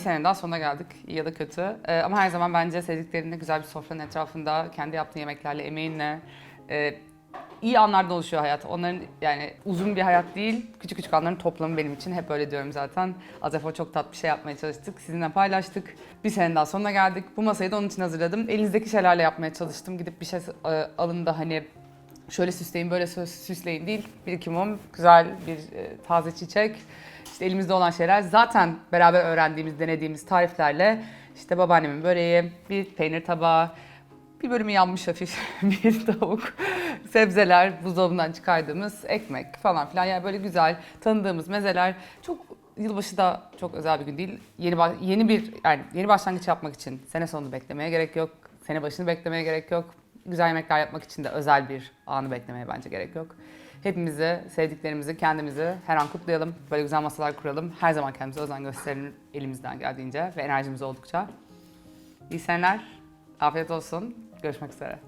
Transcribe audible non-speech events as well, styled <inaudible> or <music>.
senenin daha sonuna geldik. iyi ya da kötü. Ee, ama her zaman bence sevdiklerinle güzel bir sofranın etrafında, kendi yaptığın yemeklerle, emeğinle e, iyi anlardan oluşuyor hayat. Onların yani uzun bir hayat değil, küçük küçük anların toplamı benim için. Hep öyle diyorum zaten. Az efor çok tatlı bir şey yapmaya çalıştık. Sizinle paylaştık. Bir senenin daha sonuna geldik. Bu masayı da onun için hazırladım. Elinizdeki şeylerle yapmaya çalıştım. Gidip bir şey e, alın da hani şöyle süsleyin, böyle sü- süsleyin değil. Bir iki mum, güzel bir e, taze çiçek. İşte elimizde olan şeyler zaten beraber öğrendiğimiz, denediğimiz tariflerle işte babaannemin böreği, bir peynir tabağı, bir bölümü yanmış hafif <laughs> bir tavuk, sebzeler, buzdolabından çıkardığımız ekmek falan filan. Yani böyle güzel tanıdığımız mezeler. Çok yılbaşı da çok özel bir gün değil. Yeni yeni bir yani yeni başlangıç yapmak için sene sonunu beklemeye gerek yok. Sene başını beklemeye gerek yok. Güzel yemekler yapmak için de özel bir anı beklemeye bence gerek yok. Hepimizi, sevdiklerimizi, kendimizi her an kutlayalım. Böyle güzel masalar kuralım. Her zaman kendimize özen gösterelim elimizden geldiğince ve enerjimiz oldukça. İyi seneler. Afiyet olsun. Görüşmek üzere.